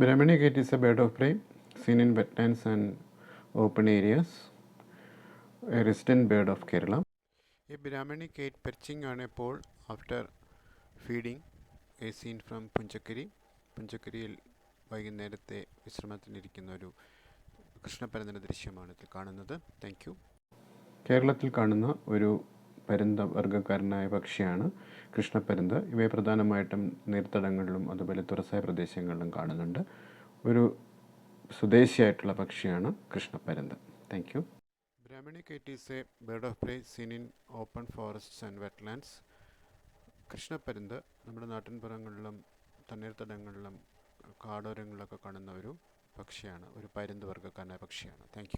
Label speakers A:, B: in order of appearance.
A: Brahmani kite is a bird of prey seen in wetlands and open areas. A resident bird of Kerala. A Brahmani kite perching on a pole after feeding a seen from പുഞ്ചക്കരി പുഞ്ചക്കരിയിൽ വൈകുന്നേരത്തെ വിശ്രമത്തിനിരിക്കുന്ന ഒരു കൃഷ്ണപരന്തന്റെ ദൃശ്യമാണ് ഇതിൽ കാണുന്നത് thank you കേരളത്തിൽ കാണുന്ന ഒരു പരുന്ത വർഗക്കാരനായ പക്ഷിയാണ് കൃഷ്ണപ്പരുന്ത്. ഇവയെ പ്രധാനമായിട്ടും നീർത്തടങ്ങളിലും അതുപോലെ തുറസായ പ്രദേശങ്ങളിലും കാണുന്നുണ്ട്. ഒരു സ്വദേശിയായിട്ടുള്ള പക്ഷിയാണ് Krishnapparunthu. Thank you Brahminy kite is a bird of prey seen in open forests and wetlands. Krishnapparunthu നമ്മുടെ നാട്ടിൻപുറങ്ങളിലും തണ്ണീർത്തടങ്ങളിലും കാടോരങ്ങളിലൊക്കെ കാണുന്ന ഒരു പക്ഷിയാണ് ഒരു പരുന്ത് വർഗക്കാരനായ പക്ഷിയാണ് താങ്ക്